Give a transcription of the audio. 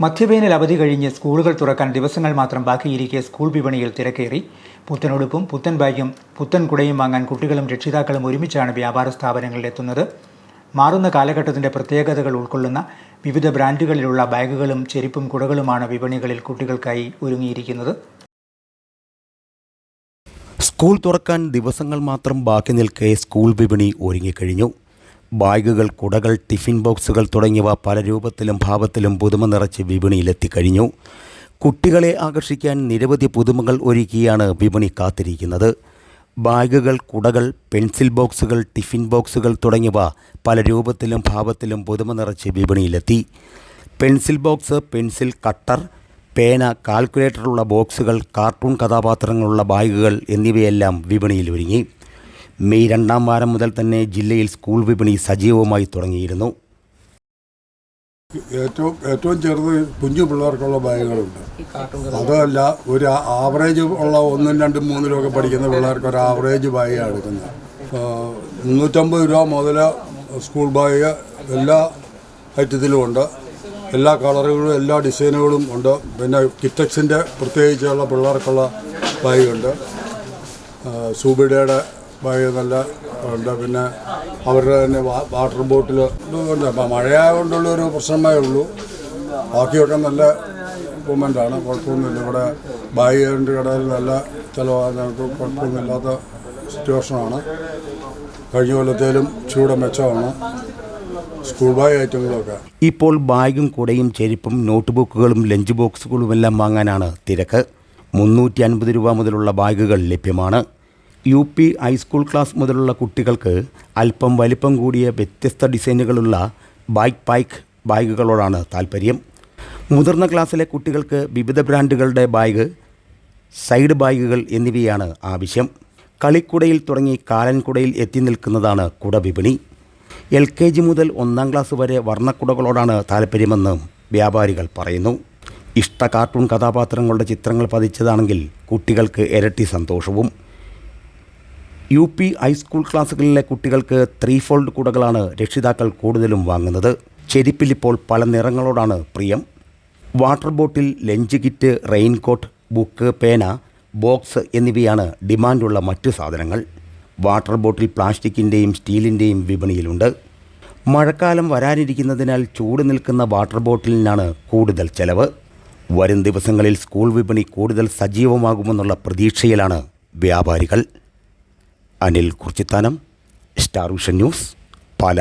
മധ്യവേനൽ അവധി കഴിഞ്ഞ് സ്കൂളുകൾ തുറക്കാൻ ദിവസങ്ങൾ മാത്രം ബാക്കിയിരിക്കെ സ്കൂൾ വിപണിയിൽ തിരക്കേറി. പുത്തനുടുപ്പും പുത്തൻ ബാഗും പുത്തൻ കുടയും വാങ്ങാൻ കുട്ടികളും രക്ഷിതാക്കളും ഒരുമിച്ചാണ് വ്യാപാര സ്ഥാപനങ്ങളിൽ എത്തുന്നത്. മാറുന്ന കാലഘട്ടത്തിന്റെ പ്രത്യേകതകൾ ഉൾക്കൊള്ളുന്ന വിവിധ ബ്രാൻഡുകളിലുള്ള ബാഗുകളും ചെരുപ്പും കുടകളുമാണ് വിപണികളിൽ കുട്ടികൾക്കായി ഒരുങ്ങിയിരിക്കുന്നത്. സ്കൂൾ തുറക്കാൻ ദിവസങ്ങൾ മാത്രം ബാക്കി നിൽക്കെ സ്കൂൾ വിപണി ഒരുങ്ങിക്കഴിഞ്ഞു. ബാഗുകൾ കുടകൾ ടിഫിൻ ബോക്സുകൾ തുടങ്ങിയവ പല രൂപത്തിലും ഭാവത്തിലും പുതുമ നിറച്ച് വിപണിയിലെത്തിക്കഴിഞ്ഞു. കുട്ടികളെ ആകർഷിക്കാൻ നിരവധി പുതുമകൾ ഒരുക്കിയാണ് വിപണി കാത്തിരിക്കുന്നത്. ബാഗുകൾ കുടകൾ പെൻസിൽ ബോക്സുകൾ ടിഫിൻ ബോക്സുകൾ തുടങ്ങിയവ പല രൂപത്തിലും ഭാവത്തിലും പുതുമ നിറച്ച് വിപണിയിലെത്തി. പെൻസിൽ ബോക്സ് പെൻസിൽ കട്ടർ പേന കാൽക്കുലേറ്ററുള്ള ബോക്സുകൾ കാർട്ടൂൺ കഥാപാത്രങ്ങളുള്ള ബാഗുകൾ എന്നിവയെല്ലാം വിപണിയിൽ ഒരുങ്ങി. മെയ് രണ്ടാം വാരം മുതൽ തന്നെ ജില്ലയിൽ സ്കൂൾ വിപണി സജീവമായി തുടങ്ങിയിരുന്നു. ഏറ്റവും ഏറ്റവും ചെറുത് കുഞ്ഞു പിള്ളേർക്കുള്ള ബാഗുകളുണ്ട്. അതല്ല ഒരു ആവറേജ് ഉള്ള ഒന്നും രണ്ടും മൂന്നിലും ഒക്കെ പഠിക്കുന്ന പിള്ളേർക്ക് ഒരു ആവറേജ് ബാഗാണ് എടുക്കുന്നത്. മുന്നൂറ്റമ്പത് രൂപ മുതൽ സ്കൂൾ ബാഗ് എല്ലാ ഐറ്റത്തിലും ഉണ്ട്. എല്ലാ കളറുകളും എല്ലാ ഡിസൈനുകളും ഉണ്ട്. പിന്നെ കിറ്റക്സിന്റെ പ്രത്യേകിച്ചുള്ള പിള്ളേർക്കുള്ള ബാഗുണ്ട് സൂബിഡയുടെ ബാഗ് നല്ല ഉണ്ട് പിന്നെ അവരുടെ തന്നെ വാട്ടർ ബോട്ടിൽ ഉണ്ട് അപ്പം മഴയായതുകൊണ്ടുള്ള ഒരു പ്രശ്നമേ ഉള്ളൂ. ബാക്കിയൊക്കെ നല്ല ഇമ്പ്രൂവ്മെന്റാണ് കുഴപ്പമൊന്നുമില്ല. ഇവിടെ ബാഗിന്റെ കടയിൽ നല്ല ചിലവാണ് കുഴപ്പമൊന്നുമില്ലാത്ത സിറ്റുവേഷനാണ്. കഴിഞ്ഞ കൊല്ലത്തേലും ചൂട് മെച്ചമാണ്. School bag ഐറ്റങ്ങളൊക്കെ. ഇപ്പോൾ ബാഗും കുടയും ചെരുപ്പും നോട്ട് ബുക്കുകളും ലഞ്ച് ബോക്സുകളുമെല്ലാം വാങ്ങാനാണ് തിരക്ക്. മുന്നൂറ്റി അൻപത് രൂപ മുതലുള്ള ബാഗുകൾ ലഭ്യമാണ്. യു പി ഹൈസ്കൂൾ ക്ലാസ് മുതലുള്ള കുട്ടികൾക്ക് അല്പം വലിപ്പം കൂടിയ വ്യത്യസ്ത ഡിസൈനുകളുള്ള ബൈക്ക് പായ്ക്ക് ബാഗുകളോടാണ് താല്പര്യം മുതിർന്ന ക്ലാസ്സിലെ കുട്ടികൾക്ക് വിവിധ ബ്രാൻഡുകളുടെ ബാഗ് സൈഡ് ബാഗുകൾ എന്നിവയാണ് ആവശ്യം. കളിക്കുടയിൽ തുടങ്ങി കാലൻകുടയിൽ എത്തി നിൽക്കുന്നതാണ് കുട വിപണി. എൽ കെ ജി മുതൽ ഒന്നാം ക്ലാസ് വരെ വർണക്കുടകളോടാണ് താല്പര്യമെന്ന് വ്യാപാരികൾ പറയുന്നു. ഇഷ്ട കാർട്ടൂൺ കഥാപാത്രങ്ങളുടെ ചിത്രങ്ങൾ പതിച്ചതാണെങ്കിൽ കുട്ടികൾക്ക് ഇരട്ടി സന്തോഷവും. യു പി ഹൈസ്കൂൾ ക്ലാസ്സുകളിലെ കുട്ടികൾക്ക് ത്രീ ഫോൾഡ് കുടകളാണ് രക്ഷിതാക്കൾ കൂടുതലും വാങ്ങുന്നത്. ചെരിപ്പിൽ ഇപ്പോൾ പല നിറങ്ങളോടാണ് പ്രിയം. Water bottle lunch kit raincoat book പേന ബോക്സ് എന്നിവയാണ് ഡിമാൻഡുള്ള മറ്റ് സാധനങ്ങൾ. വാട്ടർ ബോട്ടിൽ പ്ലാസ്റ്റിക്കിന്റെയും സ്റ്റീലിന്റെയും വിപണിയിലുണ്ട്. മഴക്കാലം വരാനിരിക്കുന്നതിനാൽ ചൂട് നിൽക്കുന്ന വാട്ടർ ബോട്ടിലിനാണ് കൂടുതൽ ചെലവ്. വരും ദിവസങ്ങളിൽ സ്കൂൾ വിപണി കൂടുതൽ സജീവമാകുമെന്നുള്ള പ്രതീക്ഷയിലാണ് വ്യാപാരികൾ. Anil Kurchithanam star vision news Pala.